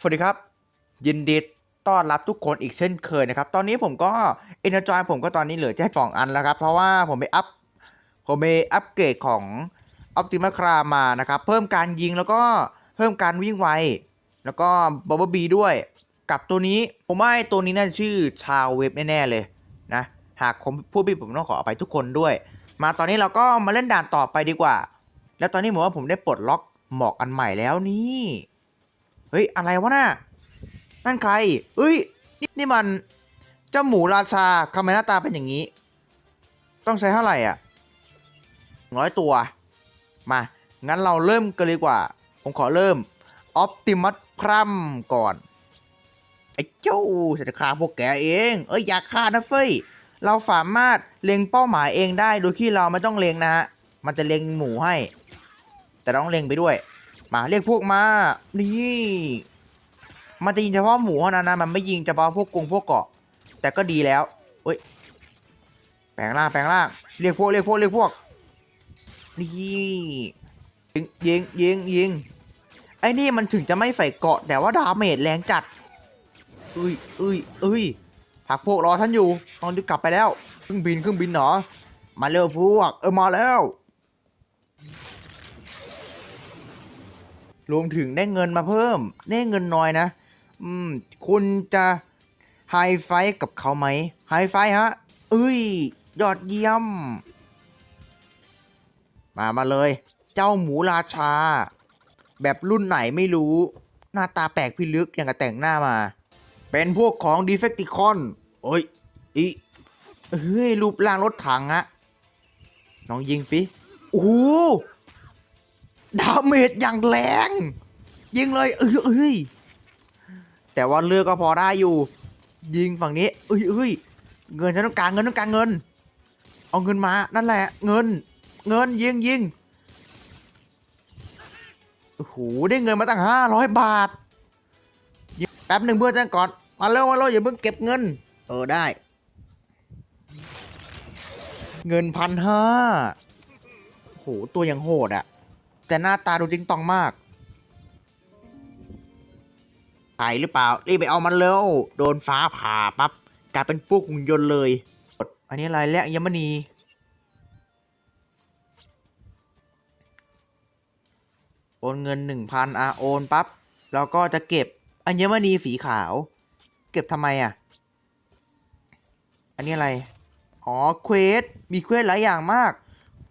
สวัสดีครับ ยินดีต้อนรับทุกคนอีกเช่นเคยนะครับ ตอนนี้ผมก็เอ็นจอยผมก็ตอนนี้เหลือแค่สองอันแล้วครับ เพราะว่าผมไปอัพผมไปอัปเกรดของ Optimus c r a มานะครับ เพิ่มการยิงแล้วก็เพิ่มการวิ่งไว แล้วก็บับเบิลบีด้วย กับตัวนี้ผมว่าตัวนี้น่าจะชื่อชาวเว็บแน่ๆเลยนะ หากผมพูดผิดผมต้องขออภัยทุกคนด้วย มาตอนนี้เราก็มาเล่นด่านต่อไปดีกว่า แล้วตอนนี้ผมว่าผมได้ปลดล็อกหมอกอันใหม่แล้วนี่ เฮ้ย อะไรวะน่ะนั่นใครเอ้ยนี่นี่มัน เจ้าหมูราชาทำไมหน้าตาเป็นอย่างนี้ ต้องใช้เท่าไหร่อะร้อยตัว มา งั้นเราเริ่มกันเลยดีกว่า ผมขอเริ่ม ออ t ติมัสพรัมก่อน ไอ้เจ้าฉันจะฆ่าพวกแกเอง เอ้ย อย่าฆ่านะเฟ้ย เราสามารถเล็งเป้าหมายเองได้ โดยที่เราไม่ต้องเล็งนะฮะ มันจะเล็งหมูให้ แต่ต้องเล็งไปด้วย มาเรียกพวกมา นี่ มันจะยิงเฉพาะหมูเท่านั้นนะ มันไม่ยิงเฉพาะพวกกรงพวกเกาะ แต่ก็ดีแล้วเฮ้ย แปลงร่างแปลงร่าง เรียกพวกเรียกพวกเรียกพวก นี่ยิงยิงยิงยิง ไอ้นี่มันถึงจะไม่ใส่เกาะ แต่ว่าดาเมจแรงจัดเอ้ยเอ้ยเอ้ยพักพวกรอท่านอยู่ตอนนี้กลับไปแล้วเครื่องบินเครื่องบินเหรอมาเร็วพวก เออมาแล้ว รวมถึงได้เงินมาเพิ่ม ได้เงินน้อยนะ อืม คุณจะไฮไฟกับเขาไหมไฮไฟฮะเอ้ย ยอดเยี่ยม มามาเลย เจ้าหมูราชา แบบรุ่นไหนไม่รู้ หน้าตาแปลกพิลึกอย่างกับแต่งหน้ามา เป็นพวกของดีเฟกติคอนโอ้ยอีเฮ้ย รูปร่างรถถังอะน้องยิงฟิโอ้ ดาเมจอย่างแรง ยิงเลยเอ้ยเอ้ยแต่ว่าเลือกก็พอได้อยู่ ยิงฝั่งนี้เอ้ยเอ้ยเงินฉันต้องการเงินต้องการเงิน เอาเงินมานั่นแหละ เงิน เงินยิงยิงโอ้โหได้เงินมาตั้งห้าร้อยบาทแป๊บหนึ่งเพื่อนจ้างก่อนมาเร็วมาเร็วอย่าเพิ่งเก็บเงิน เออได้ เงินพันห้าโอ้โหตัวยังโหดอะ แต่หน้าตาดูจริงตองมากใช่หรือเปล่า รีบไปเอามันเร็ว โดนฟ้าผ่าปั๊บกลายเป็นพวกหุ่นยนต์เลย อันนี้อะไรและยมณีโอนเงินหนึ่งพันอะโอนปั๊บแล้วก็จะเก็บอัญมณีสีขาว เก็บทำไมอะ อันนี้อะไร อ๋อเควส มีเควสหลายอย่างมาก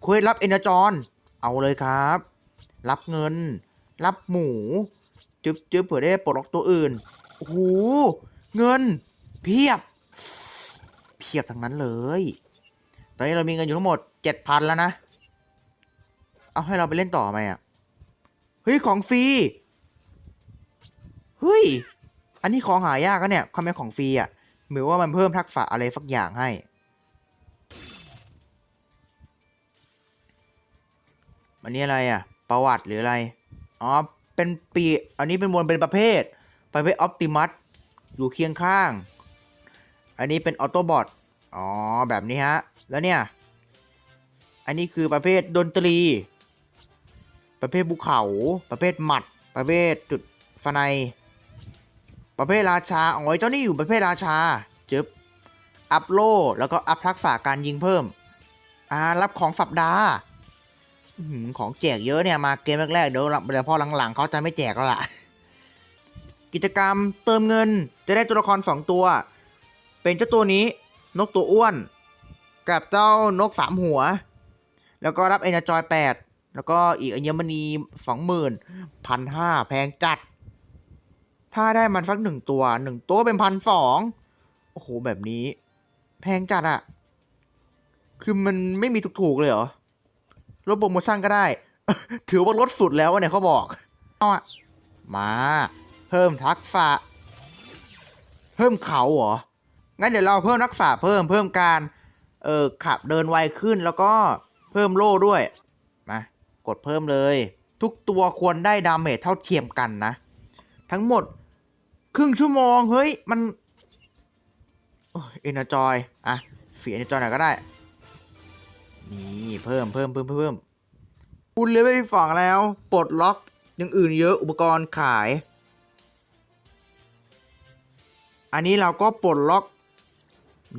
เควสรับเอเนจรเอาเลยครับ รับเงิน รับหมู จึ๊บจึ๊บเผื่อได้ปลดล็อกตัวอื่น โอ้โห เงิน เพียบ เพียบทั้งนั้นเลย ตอนนี้เรามีเงินอยู่ทั้งหมดเจ็ดพันแล้วนะ เอาให้เราไปเล่นต่อไหมอะ เฮ้ย ของฟรี เฮ้ย อันนี้ของหายากอะเนี่ยคอมเมนของฟรีอะเหมือนว่ามันเพิ่มทักษะอะไรสักอย่างให้อันนี้อะไรอะ ประวัติหรืออะไร อ๋อ เป็นปี อันนี้เป็นมวลเป็นประเภท ประเภทออ t ติมัสอยู่เคียงข้าง อันนี้เป็นออโตบอท อ๋อ แบบนี้ฮะ แล้วเนี่ย อันนี้คือประเภทดนตรี ประเภทภูเขา ประเภทหมัด ประเภทจุดฟนายประเภทราชา อ๋อเจ้านี่อยู่ประเภทราชา จึบอัพโล แล้วก็อัพทักษะการยิงเพิ่ม อ่า รับของสัปดาห์ ของแจกเยอะเนี่ยมาเกมแรกๆเดี๋ยวเดี๋ยวพอหลังๆเขาจะไม่แจกแล้วล่ะ กิจกรรมเติมเงินจะได้ตัวละครสองตัว เป็นเจ้าตัวนี้นกตัวอ้วน กับเจ้านกสามหัว แล้วก็รับเอเนจอยแปดแล้วก็อีกอัญมณีสองหมื่นพันห้าแพงจัด ถ้าได้มันสักหนึ่งตัวหนึ่งตัวเป็นพันสองโอ้โหแบบนี้ แพงจัดอะคือมันไม่มีถูกๆเลยเหรอ ลดโปรโมชั่นก็ได้ ถือว่าลดสุดแล้วเนี่ยเขาบอกเอาอะมา เพิ่มทักษะ เพิ่มเขาเหรอ งั้นเดี๋ยวเราเพิ่มทักษะเพิ่มเพิ่มการ เออขับเดินไวขึ้นแล้วก็เพิ่มโล่ด้วย มา กดเพิ่มเลย ทุกตัวควรได้ดาเมจเท่าเทียมกันนะ ทั้งหมด ครึ่งชั่วโมง เฮ้ย มันเอ็นจอย อะฝีเอ็นจอยหน่อยก็ได้ นี่เพิ่มเพิ่มเพิ่มเพิ่มคุณเลยไม่มีฝั่งแล้ว ปลดล็อกอย่างอื่นเยอะอุปกรณ์ขาย อันนี้เราก็ปลดล็อก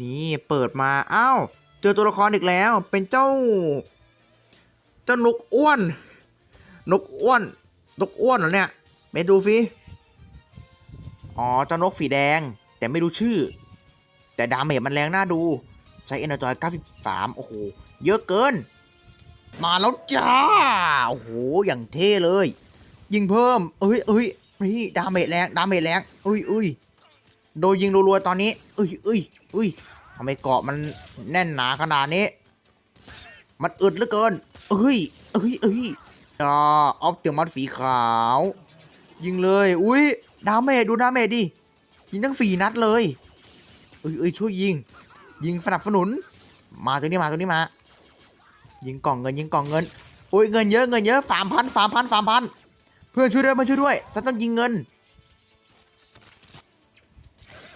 นี่เปิดมาอ้าวเจอตัวละครอีกแล้วเป็นเจ้า เจ้านกอ้วน นกอ้วน นกอ้วนเหรอเนี่ยไปดูฟิอ๋อเจ้านกสีแดง แต่ไม่รู้ชื่อ แต่ดาเมจมันแรงน่าดูใช้เอเนอจอย93 โอ้โห เยอะเกิน มาแล้วจ้า โอ้โห อย่างเท่เลย ยิงเพิ่ม เอ้ยเอ้ยนี่ดาเมจแรง ดาเมจแรงอุ้ยอุ้ยโดยยิงรัวๆตอนนี้อุ้ยอุ้ยอุ้ยทำไมเกาะมันแน่นหนาขนาดนี้ มันอึดเหลือเกิน เอ้ยเอ้ยเอ้ยอ่าออฟเตียมัดสีขาว ยิงเลย อุ้ย ดาเมจดูดาเมจดิ ยิงทั้งสี่นัดเลย เอ้ยเอ้ยช่วยยิง ยิงสนับสนุน มาตัวนี้มาตัวนี้มา ยิงกล่องเงินยิงกล่องเงินอุ้ยเงินเยอะเงินเยอะสามพันสามพันสามพันเพื่อนช่วยด้วยเพื่อนช่วยด้วยฉันต้องยิงเงิน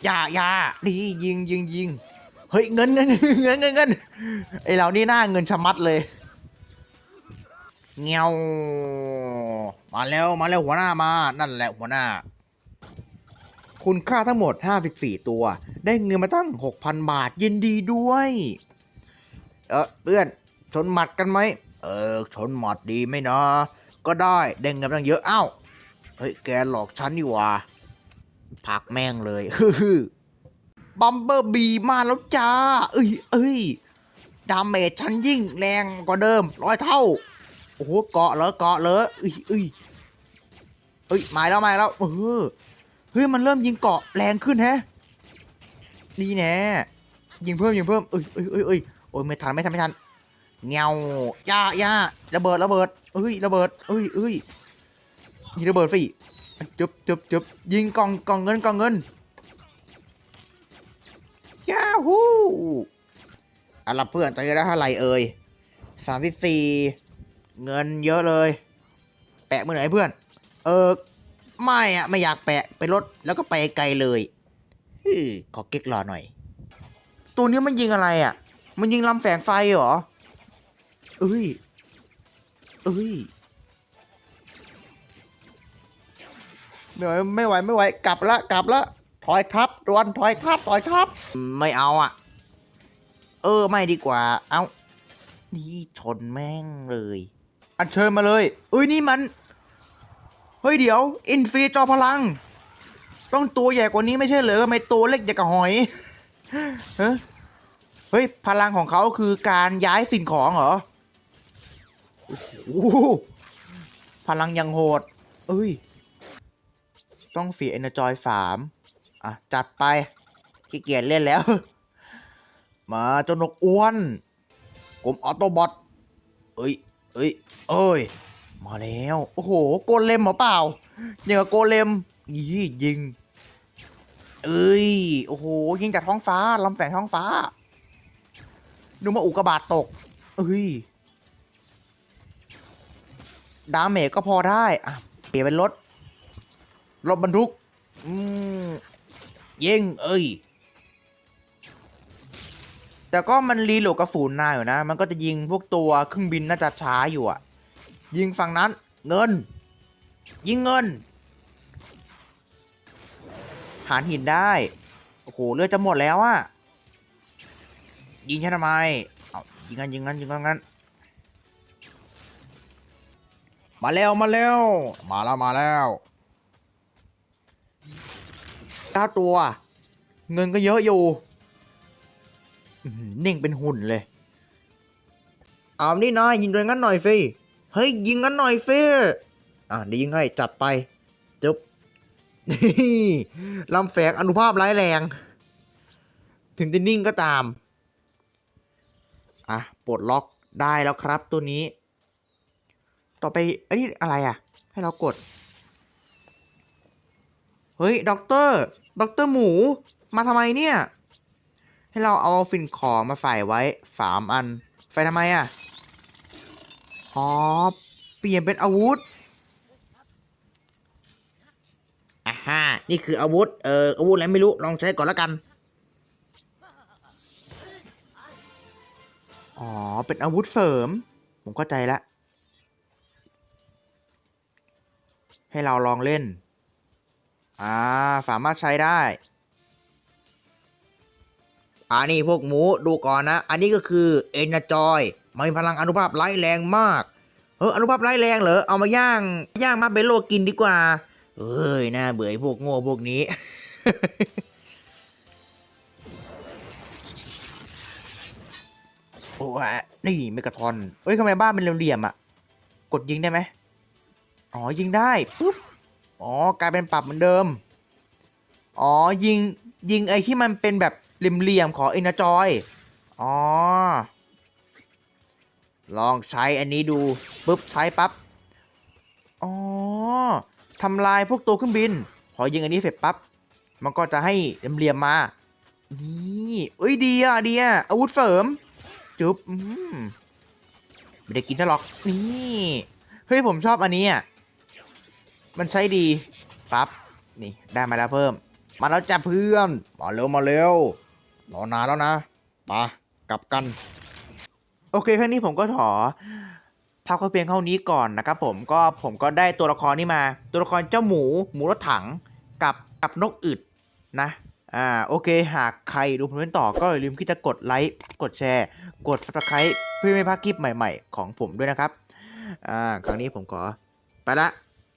อย่าอย่าดียิงยิงยิงเฮ้ยเงินเงินเงินเงินเงินไอเรานี่หน้าเงินชะมัดเลยเงี้ยวมาแล้วมาแล้วหัวหน้ามานั่นแหละหัวหน้า คุณค่าทั้งหมด 54 ตัว ได้เงินมาตั้ง 6,000 บาทยินดีด้วย เออเพื่อน ชนหมัดกันไหม เออ ชนหมัดดีไหมนะ ก็ได้ได้เงินตั้งเยอะ เอ้า เฮ้ย แกหลอกฉันนี่ว่าพักแม่งเลยฮึบัมเบอร์บีมาแล้วจ้า เอ้ย เอ้ย ดาเมจฉันยิ่งแรงกว่าเดิมร้อยเท่า โอ้โห เกาะเหรอเกาะเหรอเอ้ยเอ้ยเอ้ยมาแล้วมาแล้ว เออ เฮ้ย มันเริ่มยิงเกาะแรงขึ้นแฮะนี่แน่ยิงเพิ่มยิงเพิ่มเอ้ยเอ้ยเอ้ยเอ้ยโอ้ยไม่ทันไม่ทันไม่ทัน เงาย่าย่าระเบิดระเบิดเอ้ยระเบิดเอ้ยเอ้ยยิงระเบิดสิจุบจุบจุบยิงกล่องกล่องเงินกล่องเงินยาฮู้อะลับเพื่อนตอนนี้ได้เท่าไหร่เอ่ยสามสิบสี่เงินเยอะเลย แปะมือไหนเพื่อน เออไม่อะไม่อยากแปะไปรถแล้วก็ไปไกลเลยฮึขอเก๊กรอหน่อย ตัวนี้มันยิงอะไรอะมันยิงลำแฝงไฟเหรอ เอ้ย เอ้ยเหนื่อยไม่ไหวไม่ไหวกลับละกลับละถอยทับรวนถอยทับถอยทับ ไม่เอาอะ เออไม่ดีกว่า เอานี่ชนแม่งเลย อันเชิญมาเลยเอ้ยนี่มัน เฮ้ยเดี๋ยว อินฟีจอพลัง ต้องตัวใหญ่กว่านี้ไม่ใช่เหรอทำไมตัวเล็กอย่างกับหอยเฮ้ยเฮ้ยพลังของเขาคือการย้ายสิ่งของเหรอ โอ้โหพลังยังโหด เอ้ย ต้องฝีเอเนอร์จอยสามอะ จัดไป ขี้เกียจเล่นแล้ว มาเจ้านกอ้วนกลมออโตบอทเอ้ย เอ้ย เอ้ย มาแล้ว โอ้โห โกเลมเหรอเปล่าอย่างกับโกเลมยี่ยิง เอ้ย โอ้โห ยิงจากท้องฟ้าลำแฝงท้องฟ้า ดูมาอุกกาบาตตก เอ้ย ดาเมจก็พอได้อะเปลี่ยนเป็นรถ รถบรรทุกอืมยิงเอ้ย แต่ก็มันรีโหลดกระสุนนานอยู่นะ มันก็จะยิงพวกตัวเครื่องบินน่าจะช้าอยู่อะยิงฝั่งนั้น เงิน ยิงเงิน หารหินได้ โอ้โหเลือดจะหมดแล้วอะยิงฉันทำไม เอายิงกันยิงกันยิงกันงั้น มาแล้วมาแล้ว มาแล้วมาแล้วเก้าตัว เงินก็เยอะอยู่นิ่งเป็นหุ่นเลยเอานี่นายยิงโดยงั้นหน่อยสิเฮ้ยยิงงั้นหน่อยสิอะเดียวยิงให้จัดไปจบนี่ลำแฝงอนุภาพร้ายแรง ถึงจะนิ่งก็ตาม อะปลดล็อกได้แล้วครับตัวนี้ ต่อไปอันนี้อะไรอะ ให้เรากด เฮ้ยด็อกเตอร์ด็อกเตอร์หมู มาทำไมเนี่ย ให้เราเอาฟินของมาใส่ไว้สามอันใส่ทำไมอะ อ๋อ เปลี่ยนเป็นอาวุธอ่าฮะนี่คืออาวุธ เอออาวุธอะไรไม่รู้ ลองใช้ก่อนแล้วกัน อ๋อ เป็นอาวุธเสริม ผมเข้าใจละ ให้เราลองเล่น อ่า สามารถใช้ได้อ่านี่พวกหมูดูก่อนนะ อันนี้ก็คือเอ็นจอยมันมีพลังอนุภาพร้ายแรงมาก เอออนุภาพร้ายแรงเหรอ เอามาย่าง ย่างมาเบโลกินดีกว่า เอ้ยน่าเบื่อพวกโง่พวกนี้ โอ้ยนี่เมกะทอนเอ้ยทำไมบ้านเป็นเหลี่ยมๆอะ กดยิงได้ไหม อ๋อยิงได้ปุ๊บอ๋อกลายเป็นปรับเหมือนเดิม อ๋อยิงยิงไอ้ที่มันเป็นแบบเหลี่ยมๆของเอ็นจอย อ๋อ ลองใช้อันนี้ดูปุ๊บใช้ปั๊บ อ๋อทำลายพวกตัวเครื่องบิน พอยิงอันนี้เสร็จปั๊บ มันก็จะให้เหลี่ยมมา นี่เอ้ยดีอะดีอะอาวุธเสริม จุ๊บอืมไม่ได้กินท่าหรอก นี่ เฮ้ยผมชอบอันนี้อะ มันใช้ดีปั๊บนี่ได้มาแล้วเพิ่ม มาแล้วจ้ะเพื่อนมาเร็วมาเร็วรอนานแล้วนะไปกลับกัน โอเคครั้งนี้ผมก็ขอพักเพียงเท่านี้ก่อนนะครับผมก็ผมก็ได้ตัวละครนี้มา ตัวละครเจ้าหมู หมูรถถังกับกับนกอึดนะอ่าโอเค หากใครดูผมเล่นต่อก็อย่าลืมที่จะกดไลค์กดแชร์ กด subscribe เพื่อไม่พลาดคลิปใหม่ๆ ของผมด้วยนะครับอ่าครั้งนี้ผมขอไปละ